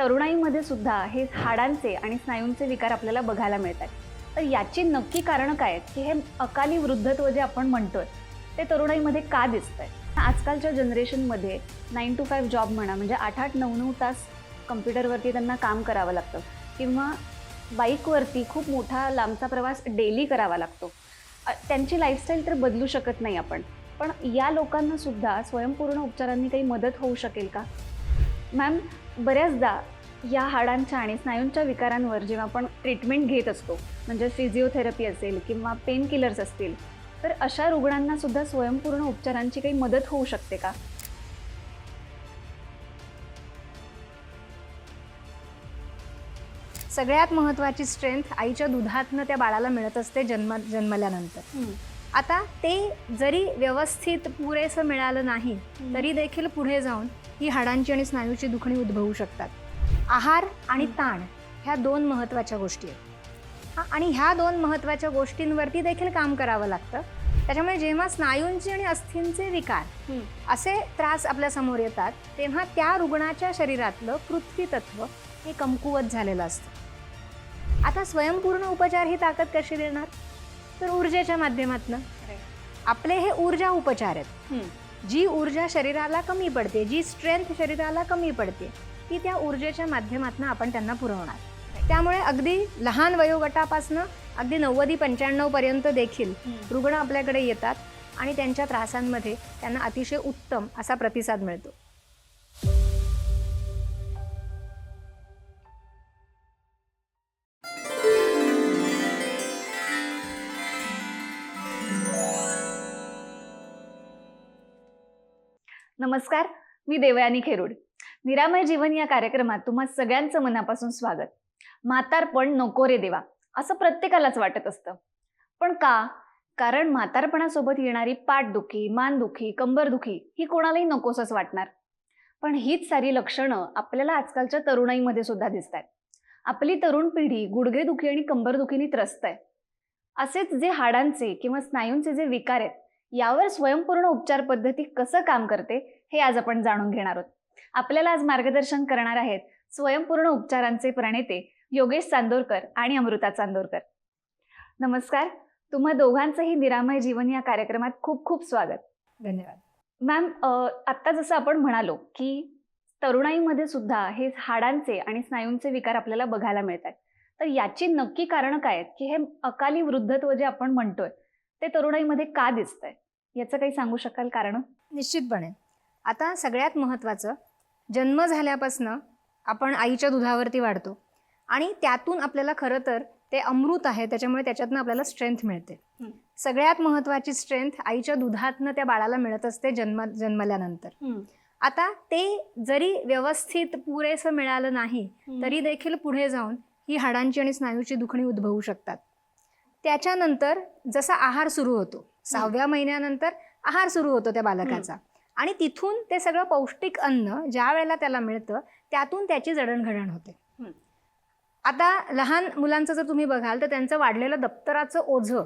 तरुणाईमध्ये सुद्धा हे हाडांचे आणि स्नायूंचे विकार आपल्याला बघायला मिळतात. तर याची नक्की कारणं काय आहेत? की हे अकाली वृद्धत्व जे आपण म्हणतोय ते तरुणाईमध्ये का दिसतंय? आजकालच्या जनरेशनमध्ये नाईन टू फाईव्ह जॉब म्हणा म्हणजे आठ आठ नऊ नऊ तास कम्प्युटरवरती त्यांना काम करावं लागतं किंवा बाईकवरती खूप मोठा लांबचा प्रवास डेली करावा लागतो. त्यांची लाईफस्टाईल तर बदलू शकत नाही आपण. पण या लोकांनासुद्धा स्वयंपूर्ण उपचारांनी काही मदत होऊ शकेल का? मॅम बऱ्याचदा या हाडांच्या आणि स्नायूंच्या विकारांवर जेव्हा आपण ट्रीटमेंट घेत असतो म्हणजे फिजिओथेरपी असेल किंवा पेन किलर्स असतील तर अशा रुग्णांना सुद्धा स्वयंपूर्ण उपचारांची काही मदत होऊ शकते का? सगळ्यात महत्त्वाची स्ट्रेंथ आईच्या दुधातनं त्या बाळाला मिळत असते जन्म जन्मल्यानंतर. आता ते जरी व्यवस्थित पुरेसं मिळालं नाही तरी देखील पुढे जाऊन ही हाडांची आणि स्नायूची दुखणी उद्भवू शकतात. आहार आणि ताण ह्या दोन महत्त्वाच्या गोष्टी आहेत. हा आणि ह्या दोन महत्त्वाच्या गोष्टींवरती देखील काम करावं लागतं. त्याच्यामुळे जेव्हा स्नायूंचे आणि अस्थींचे विकार असे त्रास आपल्यासमोर येतात तेव्हा त्या रुग्णाच्या शरीरातलं पृथ्वी तत्व हे कमकुवत झालेलं असतं. आता स्वयंपूर्ण उपचार ही ताकद कशी देणार? तर ऊर्जेच्या माध्यमातनं. आपले हे ऊर्जा उपचार आहेत. जी ऊर्जा शरीराला कमी पडते जी स्ट्रेंथ शरीराला कमी पडते ती त्या ऊर्जेच्या माध्यमातून आपण त्यांना पुरवणार. त्यामुळे अगदी लहान वयोगटापासनं अगदी नव्वदी पंच्याण्णव पर्यंत देखील रुग्ण आपल्याकडे येतात आणि त्यांच्या त्रासांमध्ये त्यांना अतिशय उत्तम असा प्रतिसाद मिळतो. नमस्कार मी देवयानी खेरूड. निरामय जीवन या कार्यक्रमात तुम्हा सगळ्यांचं मनापासून स्वागत. म्हातारपण नको रे देवा असं प्रत्येकालाच वाटत असतं. पण का? कारण म्हातारपणासोबत येणारी पाठदुखी मानदुखी कंबरदुखी ही कोणालाही नकोसच वाटणार. पण हीच सारी लक्षणं आपल्याला आजकालच्या तरुणाईमध्ये सुद्धा दिसत आहेत आपली तरुण पिढी गुडघेदुखी आणि कंबरदुखीने त्रस्त आहे. असेच जे हाडांचे किंवा स्नायूंचे जे विकार आहेत यावर स्वयंपूर्ण उपचार पद्धती कसं काम करते हे आज आपण जाणून घेणार आहोत. आपल्याला आज मार्गदर्शन करणार आहेत स्वयंपूर्ण उपचारांचे प्रणेते योगेश चांदोरकर आणि अमृता चांदोरकर. नमस्कार तुम्हा दोघांचंही निरामय जीवन या कार्यक्रमात खूप खूप स्वागत. धन्यवाद. मॅम आत्ता जसं आपण म्हणालो की तरुणाईमध्ये सुद्धा हे हाडांचे आणि स्नायूंचे विकार आपल्याला बघायला मिळतात. तर याची नक्की कारणं काय आहेत? की हे अकाली वृद्धत्व जे आपण म्हणतोय ते तरुणाईमध्ये का दिसतंय? याचं काही सांगू शकाल कारण? निश्चितपणे. आता सगळ्यात महत्त्वाचं जन्म झाल्यापासनं आपण आईच्या दुधावरती वाढतो आणि त्यातून आपल्याला खरं तर ते अमृत आहे त्याच्यामुळे त्याच्यातनं आपल्याला स्ट्रेंथ मिळते. सगळ्यात महत्त्वाची स्ट्रेंथ आईच्या दुधातनं त्या बाळाला मिळत असते जन्म जन्मल्यानंतर. आता ते जरी व्यवस्थित पुरेसं मिळालं नाही तरी देखील पुढे जाऊन ही हाडांची आणि स्नायूची दुखणी उद्भवू शकतात. त्याच्यानंतर जसा आहार सुरू होतो सहाव्या महिन्यानंतर आहार सुरू होतो त्या बालकाचा. आणि तिथून ते सगळं पौष्टिक अन्न ज्या वेळेला त्याला मिळतं त्यातून त्याची जडणघडण होते. आता लहान मुलांचं जर तुम्ही बघाल तर त्यांचं वाढलेलं दप्तराचं ओझं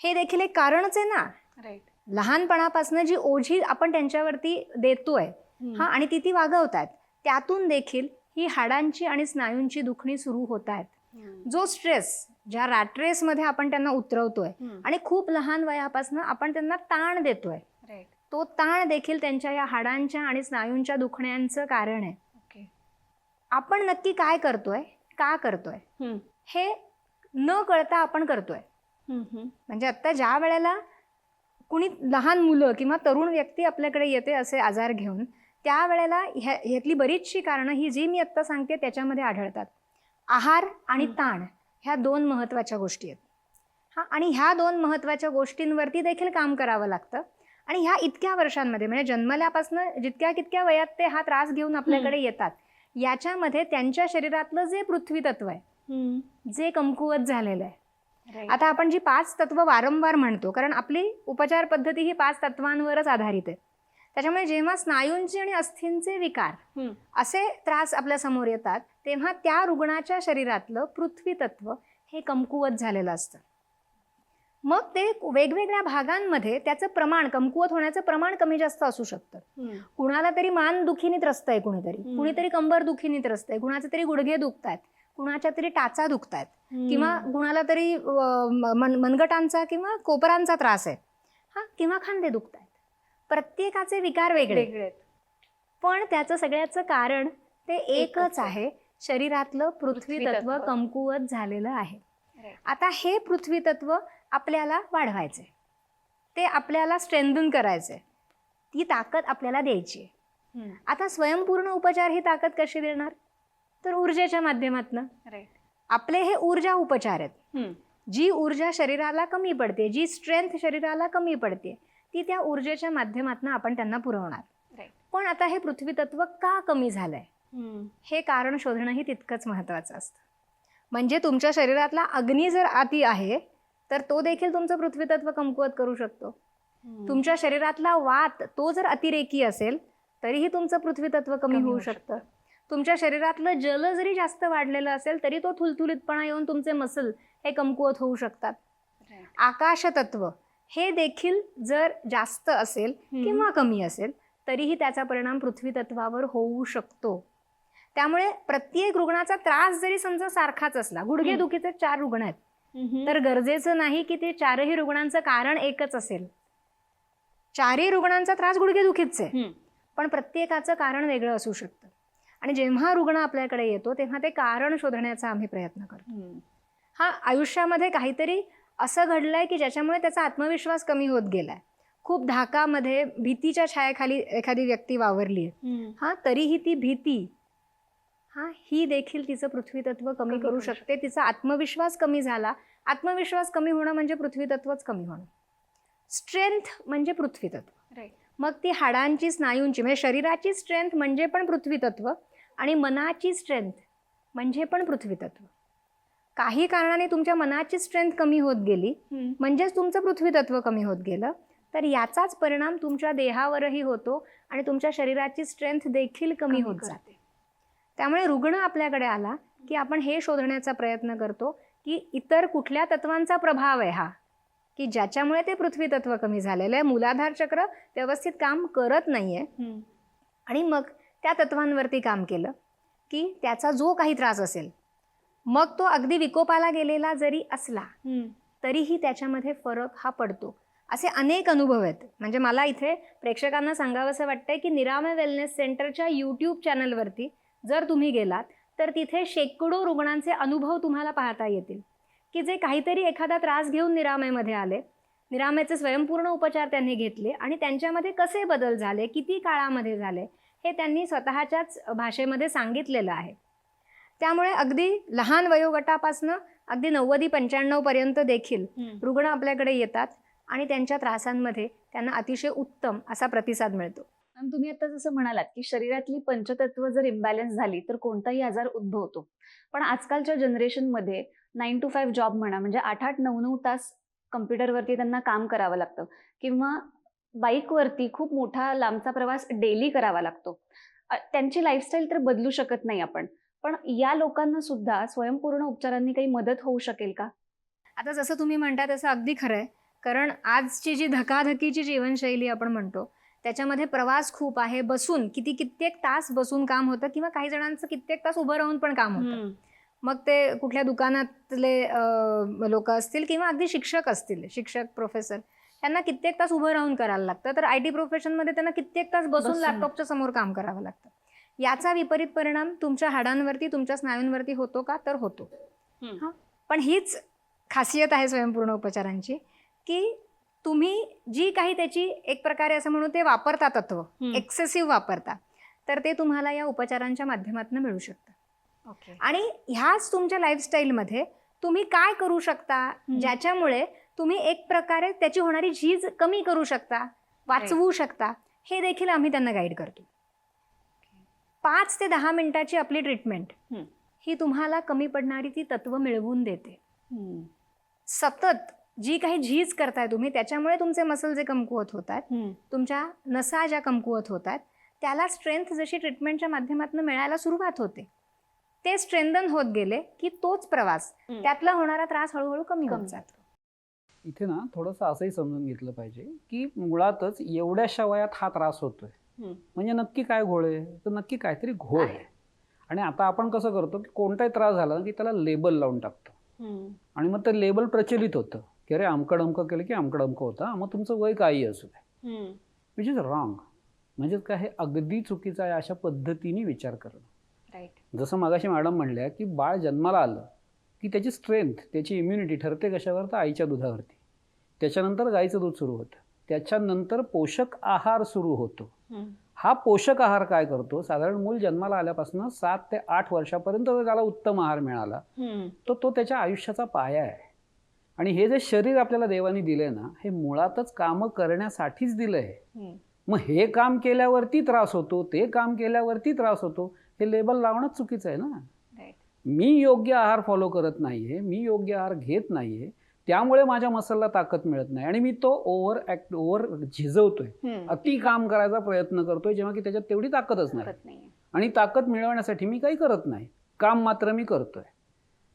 हे देखील एक कारणच आहे ना. राईट लहानपणापासून जी ओझी आपण त्यांच्यावरती देतोय हा आणि ती ती वागवतात त्यातून देखील ही हाडांची आणि स्नायूंची दुखणी सुरू होत आहेत. जो स्ट्रेस ज्या रॅट रेसमध्ये आपण त्यांना उतरवतोय आणि खूप लहान वयापासून आपण त्यांना ताण देतोय. तो ताण देखील त्यांच्या या हाडांच्या आणि स्नायूंच्या दुखण्यांचं कारण आहे. आपण नक्की काय करतोय? का करतोय? हे न कळता आपण करतोय. म्हणजे आत्ता ज्या वेळेला कुणी लहान मुलं किंवा तरुण व्यक्ती आपल्याकडे येते असे आजार घेऊन त्यावेळेला ह्या ह्यातली बरीचशी कारणं ही जी मी आत्ता सांगते त्याच्यामध्ये आढळतात. आहार आणि. ताण. ह्या दोन महत्त्वाच्या गोष्टी आहेत. हां. आणि ह्या दोन महत्त्वाच्या गोष्टींवरती देखील काम करावं लागतं. आणि ह्या इतक्या वर्षांमध्ये म्हणजे जन्मल्यापासून जितक्या कितक्या वयात ते हा त्रास घेऊन आपल्याकडे येतात याच्यामध्ये त्यांच्या शरीरातलं जे पृथ्वी तत्व आहे जे कमकुवत झालेलं आहे. आता आपण जी पाच तत्व वारंवार म्हणतो कारण आपली उपचार पद्धती ही पाच तत्वांवरच आधारित आहे. त्याच्यामुळे जेव्हा स्नायूंचे आणि अस्थींचे विकार असे त्रास आपल्यासमोर येतात तेव्हा त्या रुग्णाच्या शरीरातलं पृथ्वी तत्व हे कमकुवत झालेलं असतं. मग ते वेगवेगळ्या भागांमध्ये त्याचं प्रमाण कमकुवत होण्याचं प्रमाण कमी जास्त असू शकतं. कुणाला तरी मान दुखीने त्रस्त आहे कुणीतरी. कुणीतरी कंबर दुखीने त्रस्त आहे कुणाचे तरी गुडघे दुखतायत. कुणाच्या तरी टाचा दुखतायत. किंवा कुणाला तरी मनगटांचा किंवा कोपरांचा त्रास आहे. हा किंवा खांदे दुखत आहेत प्रत्येकाचे विकार वेगळे. पण त्याचं सगळ्याचं कारण ते एकच आहे. शरीरातलं पृथ्वी तत्व. कमकुवत झालेलं आहे. आता हे पृथ्वी तत्व आपल्याला वाढवायचे ते आपल्याला स्ट्रेंथन करायचे ती ताकद आपल्याला द्यायची आहे. आता स्वयंपूर्ण उपचार ही ताकद कशी देणार तर ऊर्जेच्या माध्यमातून. आपले हे ऊर्जा उपचार आहेत. जी ऊर्जा शरीराला कमी पडते जी स्ट्रेंथ शरीराला कमी पडते ती त्या ऊर्जेच्या माध्यमातून आपण त्यांना पुरवणार. पण आता हे पृथ्वी तत्व का कमी झालंय. हे कारण शोधणंही तितकंच महत्त्वाचं असतं. म्हणजे तुमच्या शरीरातला अग्नी जर अति आहे तर तो देखील तुमचं पृथ्वी तत्व कमकुवत करू शकतो. तुमच्या शरीरातला वात तो जर अतिरेकी असेल तरीही तुमचं पृथ्वी तत्व कमी होऊ शकतं. तुमच्या शरीरातलं जल जरी जास्त वाढलेलं असेल तरी तो थुलथुलीतपणा येऊन तुमचे मसल हे कमकुवत होऊ शकतात. Right. आकाश तत्व हे देखील जर जास्त असेल. किंवा कमी असेल तरीही त्याचा परिणाम पृथ्वी तत्वावर होऊ शकतो. त्यामुळे प्रत्येक रुग्णाचा त्रास जरी समजा सारखाच असला गुडघे. दुखीचे चार रुग्ण आहेत. तर गरजेचं नाही की ते चारही रुग्णांचं कारण एकच असेल चारही रुग्णांचा त्रास गुडघेदुखीच आहे. पण प्रत्येकाचं कारण वेगळं असू शकतं आणि जेव्हा रुग्ण आपल्याकडे येतो तेव्हा ते कारण शोधण्याचा आम्ही प्रयत्न करतो. हा आयुष्यामध्ये काहीतरी असं घडलंय की ज्याच्यामुळे त्याचा आत्मविश्वास कमी होत गेलाय खूप धाकामध्ये भीतीच्या छायाखाली एखादी व्यक्ती वावरली आहे. हा तरीही ती भीती हा ही देखील तिचं पृथ्वी तत्व कमी करू शकते. तिचा आत्मविश्वास कमी झाला. आत्मविश्वास कमी होणं म्हणजे पृथ्वी तत्वच कमी होणं. स्ट्रेंथ म्हणजे पृथ्वी तत्व. मग ती हाडांची स्नायूंची म्हणजे शरीराची स्ट्रेंथ म्हणजे पण पृथ्वी तत्व आणि मनाची स्ट्रेंथ म्हणजे पण पृथ्वी तत्व काही कारणाने तुमच्या मनाची स्ट्रेंथ कमी होत गेली. म्हणजेच तुमचं पृथ्वी तत्व कमी होत गेलं तर याचाच परिणाम तुमच्या देहावरही होतो आणि तुमच्या शरीराची स्ट्रेंथ देखील कमी होत. जाते. त्यामुळे रुग्ण आपल्याकडे आला की आपण हे शोधण्याचा प्रयत्न करतो की इतर कुठल्या तत्वांचा प्रभाव आहे हा की ज्याच्यामुळे ते पृथ्वी तत्व कमी झालेलं आहे मूलाधार चक्र व्यवस्थित काम करत नाही आहे हम्म. आणि मग त्या तत्वांवरती काम केलं की त्याचा जो काही त्रास असेल मग तो अगदी विकोपाला गेलेला जरी असला. तरीही त्याच्यामध्ये फरक हा पडतो असे अनेक अनुभव आहेत म्हणजे मला इथे प्रेक्षकांना सांगावंसं वाटतंय की निरामय वेलनेस सेंटरच्या यूट्यूब चॅनलवरती जर तुम्ही गेलात तर तिथे शेकडो रुग्णांचे अनुभव तुम्हाला पाहता येतील. की जे काहीतरी एखादा त्रास घेऊन निरामयमध्ये आले. निरामयचे स्वयंपूर्ण उपचार त्यांनी घेतले आणि त्यांच्यामध्ये कसे बदल झाले किती काळामध्ये झाले हे त्यांनी स्वतःच्याच भाषेमध्ये सांगितलेलं आहे. त्यामुळे अगदी लहान वयोगटापासनं अगदी नव्वदी पंच्याण्णवपर्यंत देखील. रुग्ण आपल्याकडे येतात आणि त्यांच्या त्रासांमध्ये त्यांना अतिशय उत्तम असा प्रतिसाद मिळतो. तुम्ही आता जसं म्हणालात की शरीरातली पंचतत्व जर इम्बॅलन्स झाली तर कोणताही आजार उद्भवतो. पण आजकालच्या जनरेशनमध्ये नाईन टू फाईव्ह जॉब म्हणा म्हणजे आठ आठ नऊ नऊ तास कम्प्युटरवरती त्यांना काम करावं लागतं. किंवा बाईकवरती खूप मोठा लांबचा प्रवास डेली करावा लागतो. त्यांची लाईफस्टाईल तर बदलू शकत नाही आपण. पण या लोकांना सुद्धा स्वयंपूर्ण उपचारांनी काही मदत होऊ शकेल का? आता जसं तुम्ही म्हणता तसं अगदी खरं आहे कारण आजची जी धकाधकीची जीवनशैली आपण म्हणतो त्याच्यामध्ये प्रवास खूप आहे. बसून किती कित्येक तास बसून काम होतं किंवा काही जणांचं कित्येक तास उभं राहून पण काम होतं. मग ते कुठल्या दुकानातले लोक असतील किंवा अगदी शिक्षक असतील शिक्षक प्रोफेसर त्यांना कित्येक तास उभं राहून करायला लागतं. तर आय टी प्रोफेशनमध्ये त्यांना कित्येक तास बसून. लॅपटॉपच्या समोर काम करावं लागतं. याचा विपरीत परिणाम तुमच्या हाडांवरती तुमच्या स्नायूंवरती होतो का? तर होतो. पण हीच खासियत आहे स्वयंपूर्ण उपचारांची की तुम्ही जी काही त्याची एक प्रकारे असं म्हणू ते वापरता तत्व. एक्सेसिव्ह वापरता तर ते तुम्हाला या उपचारांच्या माध्यमातून मिळू शकतं ओके आणि ह्याच तुमच्या लाईफस्टाईलमध्ये तुम्ही काय करू शकता ज्याच्यामुळे तुम्ही एक प्रकारे त्याची होणारी झीज कमी करू शकता वाचवू शकता हे देखील आम्ही त्यांना गाईड करतो पाच ते दहा मिनिटाची आपली ट्रीटमेंट. ही तुम्हाला कमी पडणारी ती तत्व मिळवून देते. सतत जी काही झीज करताय तुम्ही त्याच्यामुळे तुमचे मसल जे कमकुवत होत आहेत हम्म. तुमच्या नसा ज्या कमकुवत होत आहेत त्याला स्ट्रेंथ जशी ट्रीटमेंटच्या माध्यमातून मिळायला सुरुवात होते. ते स्ट्रेंथन होत गेले की तोच प्रवास. त्यातला होणारा त्रास हळूहळू कमी होत कमी. जातो. इथे ना थोडंसं असंही समजून घेतलं पाहिजे की मुळातच एवढ्याशा वयात हा त्रास होतोय. म्हणजे नक्की काय घोळ आहे? तर नक्की काहीतरी घोळ आहे. आणि आता आपण कसं करतो की कोणताही त्रास झाला की त्याला लेबल लावून टाकतो. आणि मग ते लेबल प्रचलित होतं. की अरे अमकं अमकं केलं की अमकं अमकं होतं मग तुमचं वय काही असू दे. विच इज रॉंग म्हणजेच काय हे अगदी चुकीचं आहे अशा पद्धतीने विचार करणं. राईट जसं मागाशी मॅडम म्हणल्या की बाळ जन्माला आलं की त्याची स्ट्रेंथ त्याची इम्युनिटी ठरते कशावर? तर आईच्या दुधावरती. त्याच्यानंतर गाईचं दूध सुरू होतं. त्याच्यानंतर पोषक आहार सुरू होतो. हा पोषक आहार काय करतो? साधारण मूल जन्माला आल्यापासून सात ते आठ वर्षापर्यंत जर त्याला उत्तम आहार मिळाला तर तो त्याच्या आयुष्याचा पाया आहे. आणि हे जे शरीर आपल्याला देवाने दिलंय ना हे मुळातच कामं करण्यासाठीच दिलं आहे मग हे काम केल्यावरती त्रास होतो ते काम केल्यावरती त्रास होतो हे लेबल लावणंच चुकीचं आहे ना. मी योग्य आहार फॉलो करत नाहीये मी योग्य आहार घेत नाहीये त्यामुळे माझ्या मसलला ताकद मिळत नाही आणि मी तो ओव्हर ऍक्ट ओव्हर झिजवतोय. अति काम करायचा प्रयत्न करतोय जेव्हा की त्याच्यात तेवढी ताकदच नाही. आणि ताकद मिळवण्यासाठी मी काही करत नाही. काम मात्र मी करतोय.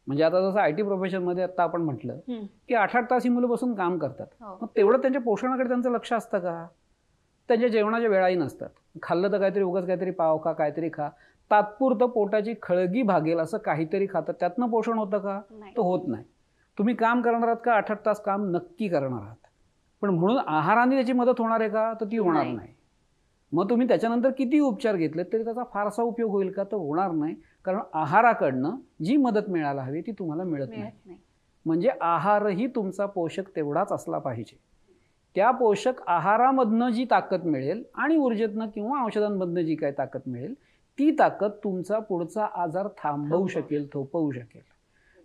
म्हणजे आता जसं आय टी प्रोफेशनमध्ये आता आपण म्हटलं की आठ आठ तास ही मुलं बसून काम करतात. हो. मग तेवढं त्यांच्या पोषणाकडे त्यांचं लक्ष असतं का? त्यांच्या जेवणाच्या वेळाही नसतात. खाल्लं तर काहीतरी उगाच काहीतरी पाव खा काहीतरी खा. तात्पुरतं पोटाची खळगी भागेल असं काहीतरी खातं त्यातनं पोषण होतं का? नाही. तो होत नाही. तुम्ही काम करणार आहात का? आठ आठ तास काम नक्की करणार आहात. पण म्हणून आहाराने त्याची मदत होणार आहे का? तर ती होणार नाही. नाही. मग तुम्ही त्याच्यानंतर किती उपचार घेतले तरी त्याचा फारसा उपयोग होईल का? तर होणार नाही. कारण आहाराकडनं जी मदत मिळायला हवी ती तुम्हाला मिळत नाही म्हणजे आहारही तुमचा पोषक तेवढाच असला पाहिजे त्या पोषक आहारामधनं जी ताकद मिळेल आणि ऊर्जेतनं किंवा औषधांमधनं जी काही ताकद मिळेल ती ताकद तुमचा पुढचा आजार थांबवू. शकेल थोपवू शकेल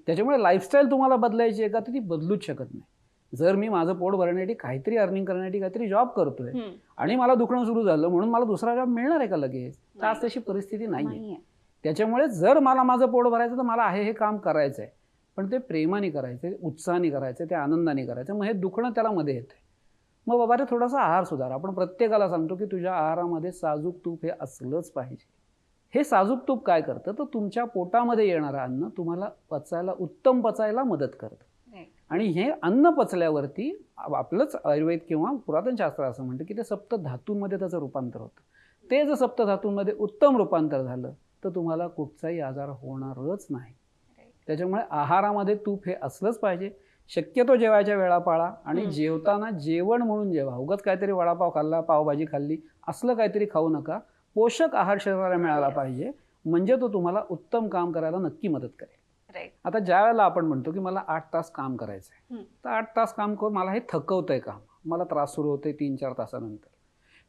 त्याच्यामुळे लाईफस्टाईल तुम्हाला बदलायची आहे का तर ती बदलूच शकत नाही जर मी माझं पोट भरण्यासाठी काहीतरी अर्निंग करण्यासाठी काहीतरी जॉब करतोय. आणि मला दुखणं सुरू झालं म्हणून मला दुसरा जॉब मिळणार आहे का लगेच तर आज. तशी परिस्थिती नाही आहे नाहीये. त्याच्यामुळे जर मला माझं पोट भरायचं तर मला आहे हे काम करायचं आहे पण ते प्रेमाने करायचं उत्साहाने करायचं ते आनंदाने करायचं मग हे दुखणं त्याला मध्ये येतं मग बाबा रे थोडासा आहार सुधार. आपण प्रत्येकाला सांगतो की तुझ्या आहारामध्ये साजूक तूप हे असलंच पाहिजे. हे साजूक तूप काय करतं? तर तुमच्या पोटामध्ये येणारं अन्न तुम्हाला पचायला उत्तम पचायला मदत करतं. आणि हे अन्न पचल्यावरती आप- आपलंच आयुर्वेद किंवा पुरातन शास्त्र असं म्हणतं की ते सप्त धातूंमध्ये त्याचं रूपांतर होतं. ते जर सप्त धातूंमध्ये उत्तम रूपांतर झालं तर तुम्हाला कुठचाही आजार होणारच नाही. त्याच्यामुळे आहारामध्ये तूप हे असलंच पाहिजे. शक्यतो जेवायच्या वेळा पाळा आणि. जेवताना जेवण म्हणून जेवा. उगाच काहीतरी वडापाव खाल्ला पावभाजी खाल्ली असलं काहीतरी खाऊ नका. पोषक आहार शरीराला मिळाला पाहिजे. म्हणजे तो तुम्हाला उत्तम काम करायला नक्की मदत करेल. आता ज्या वेळेला आपण म्हणतो की मला आठ तास काम करायचं आहे. तर आठ तास काम करून मला हे थकवतंय काम. मला त्रास सुरू होते तीन चार तासानंतर.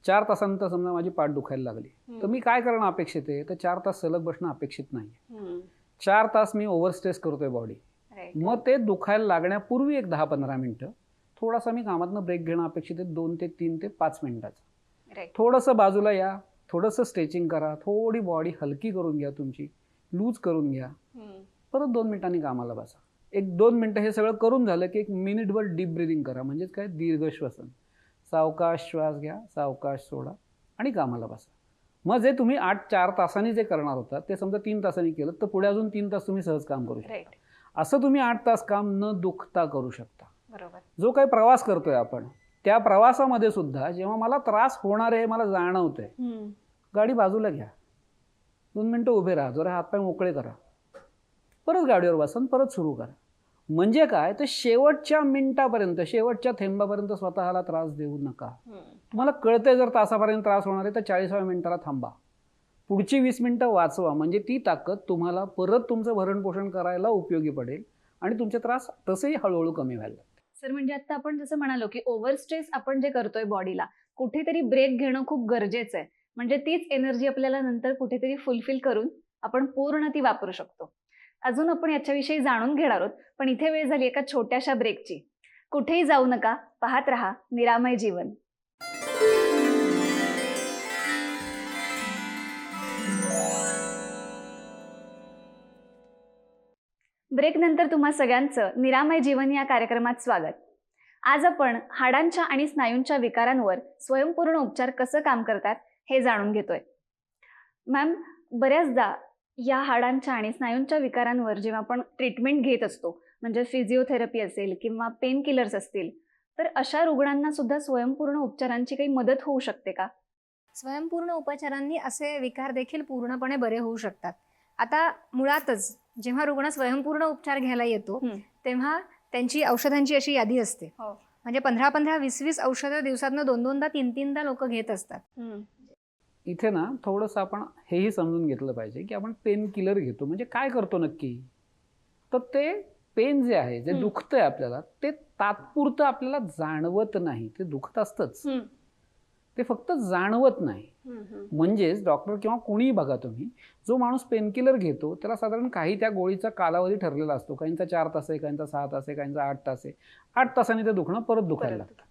चार तासानंतर समजा माझी पाठ दुखायला लागली. तर मी काय करणं अपेक्षित आहे? तर चार तास सलग बसणं अपेक्षित नाही. चार तास मी ओव्हर स्ट्रेस करतोय बॉडी. मग ते दुखायला लागण्यापूर्वी एक दहा पंधरा मिनटं थोडासा मी कामातनं ब्रेक घेणं अपेक्षित आहे. दोन ते तीन ते पाच मिनिटाचं. थोडंसं बाजूला या. थोडंसं स्ट्रेचिंग करा. थोडी बॉडी हलकी करून घ्या तुमची. लूज करून घ्या. परत दोन मिनिटांनी कामाला बसा. एक दोन मिनटं हे सगळं करून झालं की एक मिनिटभर डीप ब्रिदिंग करा. म्हणजेच काय? दीर्घ श्वसन. सावकाश श्वास घ्या सावकाश सोडा आणि कामाला बसा. मग जे तुम्ही आठ चार तासांनी जे करणार होता ते समजा तीन तासांनी केलं तर पुढे अजून तीन तास तुम्ही सहज काम करू शकता. असं तुम्ही आठ तास काम न दुखता करू शकता. बरोबर. जो काही प्रवास करतोय आपण त्या प्रवासामध्ये सुद्धा जेव्हा मला त्रास होणार आहे मला जाणवतंय. गाडी बाजूला घ्या. दोन मिनटं उभे राहा जरा हातपाय मोकळे करा. परत गाडीवर बसा परत सुरू करा. म्हणजे काय? तर शेवटच्या मिनिटापर्यंत शेवटच्या थेंबापर्यंत स्वतःला त्रास देऊ नका. तुम्हाला कळतंय जर तासापर्यंत त्रास होणार आहे तर चाळीसाव्या मिनिटाला थांबा. पुढची वीस मिनिटं वाचवा. म्हणजे ती ताकद तुम्हाला परत तुमचं भरणपोषण करायला उपयोगी पडेल आणि तुमचे त्रास तसेही हळूहळू कमी व्हायला. सर म्हणजे आता आपण जसं म्हणालो की ओव्हर स्ट्रेस आपण जे करतोय बॉडीला कुठेतरी ब्रेक घेणं खूप गरजेचं आहे. म्हणजे तीच एनर्जी आपल्याला नंतर कुठेतरी फुलफिल करून आपण पूर्ण ती वापरू शकतो. अजून आपण याच्याविषयी जाणून घेणार आहोत पण इथे वेळ झाली एका छोट्याशा ब्रेकची कुठेही जाऊ नका पाहत रहा निरामय जीवन. ब्रेक नंतर तुम्हा सगळ्यांचं निरामय जीवन या कार्यक्रमात स्वागत. आज आपण हाडांच्या आणि स्नायूंच्या विकारांवर स्वयंपूर्ण उपचार कसं काम करतात हे जाणून घेतोय. मॅम बऱ्याचदा या हाडांच्या आणि स्नायूंच्या विकारांवर जेव्हा आपण ट्रीटमेंट घेत असतो म्हणजे फिजिओथेरपी असेल किंवा पेन किलर्स असतील तर अशा रुग्णांना सुद्धा स्वयंपूर्ण उपचारांची काही मदत होऊ शकते का? स्वयंपूर्ण उपचारांनी असे विकार देखील पूर्णपणे बरे होऊ शकतात. आता मुळातच जेव्हा रुग्ण स्वयंपूर्ण उपचार घ्यायला येतो. तेव्हा त्यांची औषधांची अशी यादी असते. हो. म्हणजे पंधरा पंधरा वीस वीस औषधं दिवसातनं दोन दोनदा तीन तीनदा लोक घेत असतात. इथे ना थोडंसं आपण हेही समजून घेतलं पाहिजे की आपण पेन किलर घेतो. म्हणजे काय करतो नक्की? तर ते पेन जे आहे जे. दुखतंय आपल्याला ते तात्पुरतं आपल्याला जाणवत नाही. ते दुखत असतंच. ते फक्त जाणवत नाही. म्हणजेच डॉक्टर किंवा कोणीही बघा तुम्ही जो माणूस पेनकिलर घेतो त्याला साधारण काही त्या गोळीचा कालावधी ठरलेला असतो. काहींचा चार तास आहे काहींचा सहा तास आहे काहींचा आठ तास आहे. आठ तासांनी ते दुखणं परत दुखायला. लागतं.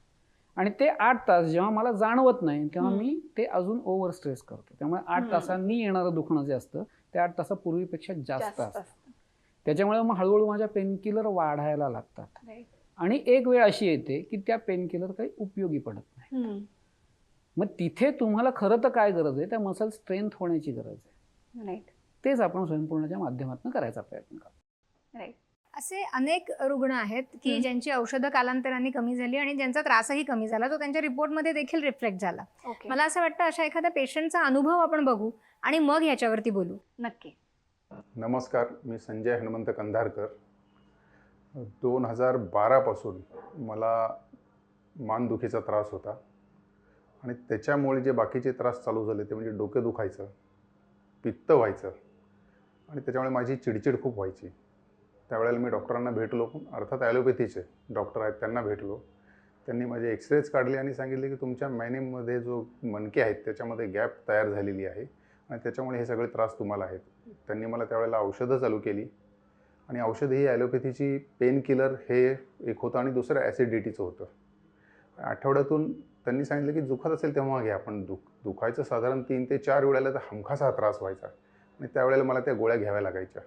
आणि ते आठ तास जेव्हा मला जाणवत नाही तेव्हा. मी ते अजून ओव्हर स्ट्रेस करतो त्यामुळे आठ. तासांनी येणारं दुखणं जे असतं ते आठ तासापूर्वीपेक्षा जास्त जास्त असतं. त्याच्यामुळे मग हळूहळू माझ्या पेनकिलर वाढायला लागतात. आणि एक वेळ अशी येते की त्या पेनकिलर काही उपयोगी पडत नाही. मग तिथे तुम्हाला खरं तर काय गरज आहे त्या मसल स्ट्रेंथ होण्याची गरज आहे. तेच आपण स्वयंपूर्णाच्या माध्यमातून करायचा प्रयत्न करतो असे अनेक रुग्ण आहेत की. ज्यांची औषधं कालांतराने कमी झाली आणि ज्यांचा त्रासही कमी झाला तो त्यांच्या रिपोर्टमध्ये देखील रिफ्लेक्ट झाला. मला असं वाटतं अशा एखाद्या पेशंटचा अनुभव आपण बघू आणि मग ह्याच्यावरती बोलू. नक्की. नमस्कार मी संजय हनुमंत कंधारकर. दोन हजार बारापासून मला मानदुखीचा त्रास होता आणि त्याच्यामुळे जे बाकीचे त्रास चालू झाले ते म्हणजे डोके दुखायचं पित्त व्हायचं आणि त्याच्यामुळे माझी चिडचिड खूप व्हायची. त्यावेळेला मी डॉक्टरांना भेटलो पण अर्थात ॲलोपॅथीचे डॉक्टर आहेत त्यांना भेटलो. त्यांनी माझे एक्सरेज काढले आणि सांगितले की तुमच्या मॅनेमध्ये जो मणके आहेत त्याच्यामध्ये गॅप तयार झालेली आहे आणि त्याच्यामुळे हे सगळे त्रास तुम्हाला आहेत. त्यांनी मला त्यावेळेला औषधं चालू केली आणि औषध ही ॲलोपॅथीची पेन किलर हे एक होतं आणि दुसरं ॲसिडिटीचं होतं. आठवड्यातून त्यांनी सांगितलं की दुखत असेल तेव्हा घ्या पण दुख दुखायचं साधारण तीन ते चार वेळेला तर हमखासा हा त्रास व्हायचा आणि त्यावेळेला मला त्या गोळ्या घ्याव्या लागायच्या.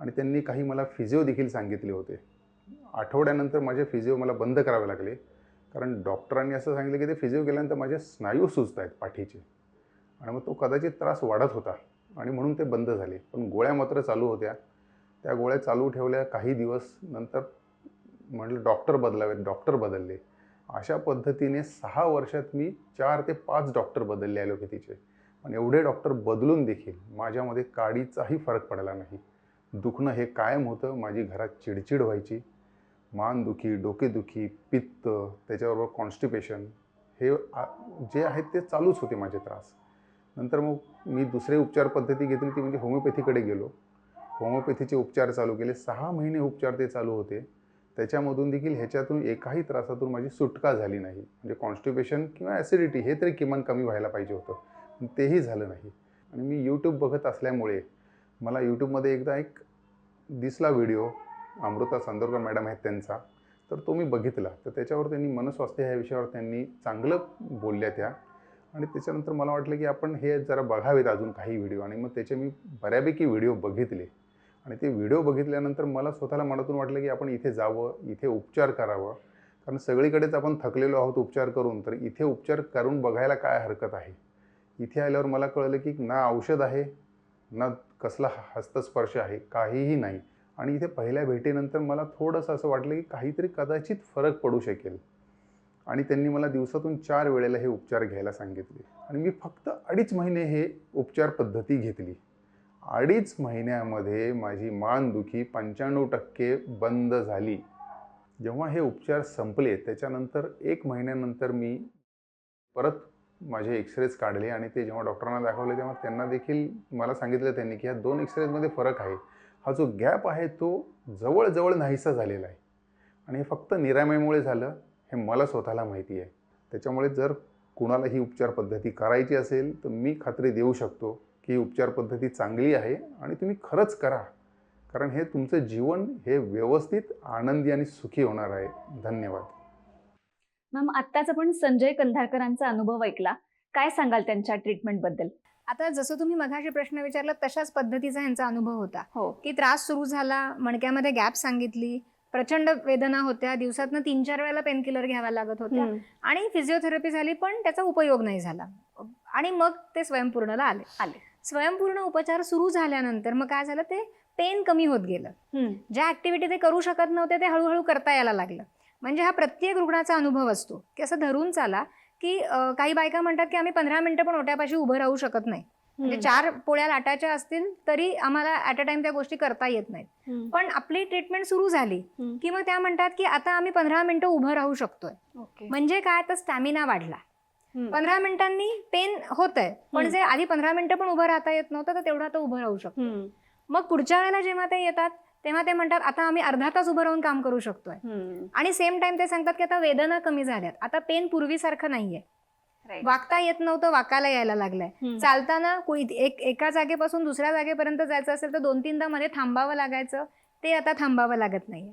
आणि त्यांनी काही मला फिजिओ देखील सांगितले होते. आठवड्यानंतर माझे फिजिओ मला बंद करावे लागले. कारण डॉक्टरांनी असं सांगितलं की ते फिजिओ केल्यानंतर माझे स्नायू सुजत आहेत पाठीचे. आणि मग तो कदाचित त्रास वाढत होता आणि म्हणून ते बंद झाले. पण गोळ्या मात्र चालू होत्या. त्या गोळ्या चालू ठेवल्या काही दिवस नंतर म्हटलं डॉक्टर बदलावेत डॉक्टर बदलले. अशा पद्धतीने सहा वर्षात मी चार ते पाच डॉक्टर बदलले ॲलोपॅथीचे. पण एवढे डॉक्टर बदलून देखील माझ्यामध्ये काडीचाही फरक पडला नाही. दुखणं हे कायम होतं. माझी घरात चिडचिड व्हायची. मानदुखी डोकेदुखी पित्त त्याच्याबरोबर कॉन्स्टिपेशन हे आ- जे आहेत ते चालूच होते माझे त्रास. नंतर मग मी दुसरे उपचार पद्धती घेतली ती म्हणजे होमिओपॅथीकडे गेलो. होमिओपॅथीचे उपचार चालू केले. सहा महिने उपचार ते चालू होते. त्याच्यामधून देखील ह्याच्यातून एकाही त्रासातून माझी सुटका झाली नाही. म्हणजे कॉन्स्टिपेशन किंवा ॲसिडिटी हे तरी किमान कमी व्हायला पाहिजे होतं. तेही झालं नाही. आणि मी यूट्यूब बघत असल्यामुळे मला यूट्यूबमध्ये एकदा एक दिसला व्हिडिओ अमृता चांदोरकर मॅडम आहेत त्यांचा. तर तो मी बघितला. तर त्याच्यावर त्यांनी मनस्वास्थ्य ह्या विषयावर त्यांनी चांगलं बोलल्या त्या. आणि त्याच्यानंतर मला वाटलं की आपण हे जरा बघावेत अजून काही व्हिडिओ आणि मग त्याचे मी बऱ्यापैकी व्हिडिओ बघितले. आणि ते व्हिडिओ बघितल्यानंतर मला स्वतःला मनातून वाटलं की आपण इथे जावं इथे उपचार करावं. कारण सगळीकडेच आपण थकलेलो आहोत उपचार करून. तर इथे उपचार करून बघायला काय हरकत आहे? इथे आल्यावर मला कळलं की ना औषध आहे ना कसला हस्तस्पर्श आहे काहीही नाही. आणि इथे पहिल्या भेटीनंतर मला थोडंसं असं वाटलं की काहीतरी कदाचित फरक पडू शकेल. आणि त्यांनी मला दिवसातून चार वेळेला हे उपचार घ्यायला सांगितले. आणि मी फक्त अडीच महिने हे उपचार पद्धती घेतली. अडीच महिन्यामध्ये माझी मानदुखी पंच्याण्णव टक्के बंद झाली. जेव्हा हे उपचार संपले त्याच्यानंतर एक महिन्यानंतर मी परत माझे एक्सरेज काढले आणि ते जेव्हा डॉक्टरांना दाखवले तेव्हा त्यांना देखील मला सांगितलं त्यांनी की ह्या दोन एक्सरेजमध्ये फरक आहे. हा जो गॅप आहे तो जवळजवळ नाहीसा झालेला आहे. आणि हे फक्त निरामयमुळे झालं हे मला स्वतःला माहिती आहे. त्याच्यामुळे जर कुणाला ही उपचार पद्धती करायची असेल तर मी खात्री देऊ शकतो की ही उपचार पद्धती चांगली आहे आणि तुम्ही खरंच करा. कारण हे तुमचं जीवन हे व्यवस्थित आनंदी आणि सुखी होणार आहे. धन्यवाद. मॅम आत्ताच आपण संजय कंधारकरांचा अनुभव ऐकला. काय सांगाल त्यांच्या ट्रीटमेंटबद्दल? आता जसं तुम्ही मघाशी प्रश्न विचारला तशाच पद्धतीचा यांचा अनुभव होता. हो. की त्रास सुरू झाला मणक्यामध्ये गॅप सांगितली प्रचंड वेदना होत्या दिवसातनं तीन चार वेळेला पेनकिलर घ्याव्या लागत होत्या. आणि फिजिओथेरपी झाली पण त्याचा उपयोग नाही झाला. आणि मग ते स्वयंपूर्णला आले. आले. स्वयंपूर्ण उपचार सुरू झाल्यानंतर मग काय झालं ते पेन कमी होत गेलं. ज्या ॲक्टिव्हिटी ते करू शकत नव्हते ते हळूहळू करता यायला लागलं. म्हणजे हा प्रत्येक रुग्णाचा अनुभव असतो की असं धरून चाला की काही बायका म्हणतात की आम्ही पंधरा मिनिटं पण ओट्यापाशी उभं राहू शकत नाही. म्हणजे चार पोळ्या लाटायच्या असतील तरी आम्हाला ॲट अ टाइम त्या गोष्टी करता येत नाहीत. पण आपली ट्रीटमेंट सुरू झाली की मग त्या म्हणतात की आता आम्ही पंधरा मिनिटं उभं राहू शकतोय. म्हणजे काय? तर स्टॅमिना वाढला. पंधरा मिनिटांनी पेन होत आहे पण. जे आधी पंधरा मिनिटं पण उभं राहता येत नव्हतं तर तेवढा तो उभं राहू शकतो मग पुढच्या वेळेला जेव्हा ते येतात तेव्हा ते म्हणतात आता आम्ही अर्धा तास उभं राहून काम करू शकतोय. आणि सेम टाइम ते सांगतात की आता वेदना कमी झाल्यात. आता पेन पूर्वीसारखं नाहीये. वागता येत नव्हतं वाकायला यायला लागलंय. चालताना कोई एक एका जागेपासून दुसऱ्या जागेपर्यंत जायचं असेल तर दोन तीनदा मध्ये थांबावं लागायचं. ते आता थांबावं लागत नाहीये.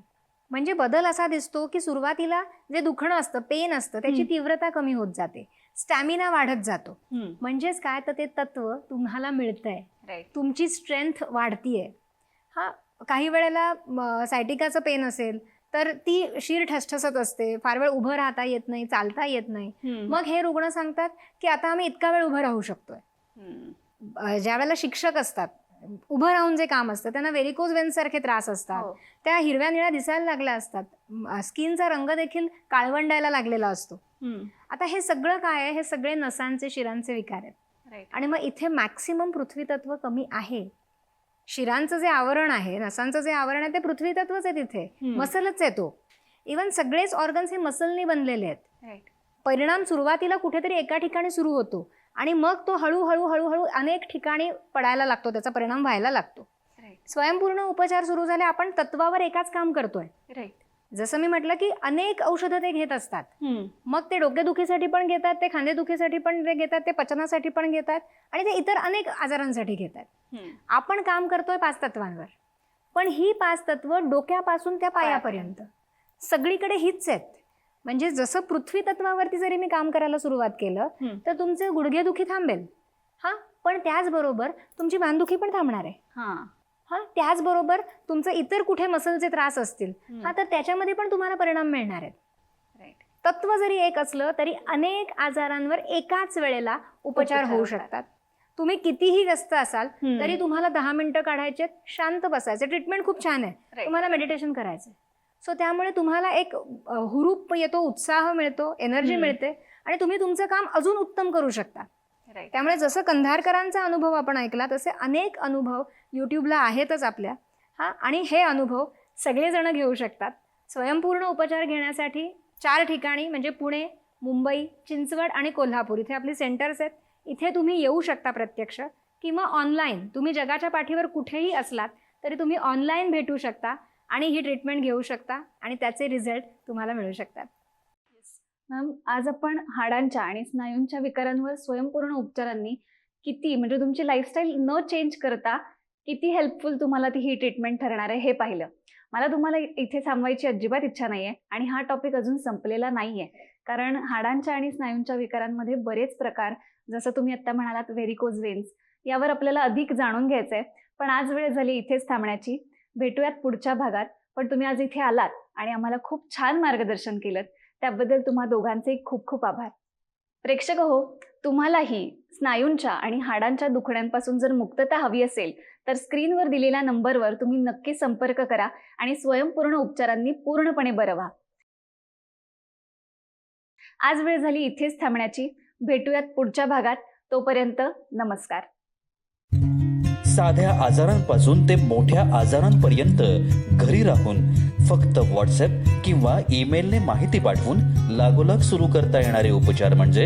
म्हणजे बदल असा दिसतो की सुरुवातीला जे दुखणं असतं पेन असतं त्याची. तीव्रता कमी होत जाते. स्टॅमिना वाढत जातो. म्हणजेच काय? तर ते तत्व तुम्हाला मिळतंय. तुमची स्ट्रेंथ वाढतीये. हा काही वेळेला सायटिकाचं पेन असेल तर ती शीर ठसठसत असते. फार वेळ उभं राहता येत नाही चालता येत नाही. मग हे रुग्ण सांगतात की आता आम्ही इतका वेळ उभं राहू शकतोय. ज्या वेळेला शिक्षक असतात उभं राहून जे काम असतं त्यांना व्हेरिकोज वेन्स सारखे त्रास असतात. हो. त्या हिरव्या निळ्या दिसायला लागल्या असतात. स्किनचा रंग देखील काळवंडायला लागलेला असतो. आता हे सगळं काय आहे? हे सगळे नसांचे शिरांचे विकार आहेत. आणि मग इथे मॅक्सिमम पृथ्वी तत्व कमी आहे. शिरांचं जे आवरण आहे नसांचं जे आवरण आहे ते पृथ्वी तत्वच आहे तिथे. मसलच आहे तो. इवन सगळेच ऑर्गन्स हे मसलनी बनलेले आहेत. परिणाम सुरुवातीला कुठेतरी एका ठिकाणी सुरू होतो आणि मग तो हळूहळू हळूहळू अनेक ठिकाणी पडायला लागतो त्याचा परिणाम व्हायला लागतो. स्वयंपूर्ण उपचार सुरू झाले आपण तत्वावर एकाच काम करतोय. जसं मी म्हटलं की अनेक औषधं ते घेत असतात. मग ते डोकेदुखीसाठी पण घेतात ते खांदेदुखीसाठी पण ते घेतात ते पचनासाठी पण घेतात आणि ते इतर अनेक आजारांसाठी घेतात. आपण काम करतोय पाच तत्वांवर. पण ही पाच तत्व डोक्यापासून त्या पायापर्यंत. सगळीकडे हीच आहेत. म्हणजे जसं पृथ्वी तत्वावरती जरी मी काम करायला सुरुवात केलं. तर तुमचे गुडघेदुखी थांबेल. हा? पण त्याचबरोबर तुमची मानदुखी पण थांबणार आहे. हा त्याचबरोबर तुमचं इतर कुठे मसलचे त्रास असतील हा तर त्याच्यामध्ये पण तुम्हाला परिणाम मिळणार आहेत. तत्व जरी एक असलं तरी अनेक आजारांवर एकाच वेळेला उपचार होऊ. शकतात. तुम्ही कितीही व्यस्त असाल तरी तुम्हाला दहा मिनिटं काढायचे शांत बसायचे. ट्रीटमेंट खूप छान आहे. तुम्हाला मेडिटेशन करायचं सो त्यामुळे तुम्हाला एक हुरूप येतो उत्साह मिळतो एनर्जी. मिळते आणि तुम्ही तुमचं काम अजून उत्तम करू शकता. त्यामुळे जसं कंधारकरांचा अनुभव आपण ऐकला तसे अनेक अनुभव यूट्यूबला आहेतच आपल्या. हां आणि हे अनुभव सगळेजणं घेऊ शकतात. स्वयंपूर्ण उपचार घेण्यासाठी चार ठिकाणी म्हणजे पुणे मुंबई चिंचवड आणि कोल्हापूर इथे आपली सेंटर्स आहेत. इथे तुम्ही येऊ शकता प्रत्यक्ष किंवा ऑनलाईन तुम्ही जगाच्या पाठीवर कुठेही असलात तरी तुम्ही ऑनलाईन भेटू शकता आणि ही ट्रीटमेंट घेऊ शकता आणि त्याचे रिझल्ट तुम्हाला मिळू शकतात. मॅम आज आपण हाडांच्या आणि स्नायूंच्या विकारांवर स्वयंपूर्ण उपचारांनी किती म्हणजे तुमची लाईफस्टाईल न चेंज करता किती हेल्पफुल तुम्हाला ती ही ट्रीटमेंट ठरणार आहे हे पाहिलं. मला तुम्हाला इथे थांबवायची अजिबात इच्छा नाही आहे आणि हा टॉपिक अजून संपलेला नाही आहे कारण हाडांच्या आणि स्नायूंच्या विकारांमध्ये बरेच प्रकार जसं तुम्ही आत्ता म्हणालात व्हेरिकोज वेन्स यावर आपल्याला अधिक जाणून घ्यायचं आहे पण आज वेळ झाली इथेच थांबण्याची. भेटूयात पुढच्या भागात. पण तुम्ही आज इथे आलात आणि आम्हाला खूप छान मार्गदर्शन केलं त्याबद्दल तुम्हा दोघांचे खूप खूप आभार. प्रेक्षक हो तुम्हालाही स्नायूंच्या आणि हाडांच्या दुखण्यांपासून जर मुक्तता हवी असेल तर स्क्रीनवर दिलेल्या नंबरवर तुम्ही नक्की संपर्क करा आणि स्वयंपूर्ण उपचारांनी पूर्णपणे बरं व्हा. आज वेळ झाली इथेच थांबण्याची. भेटूयात पुढच्या भागात. तोपर्यंत नमस्कार. साध्या आजारांपासून ते मोठ्या आजारांपर्यंत घरी राहून फक्त व्हॉट्सअप किंवा ईमेलने माहिती पाठवून लागोलाग सुरू करता येणारे उपचार म्हणजे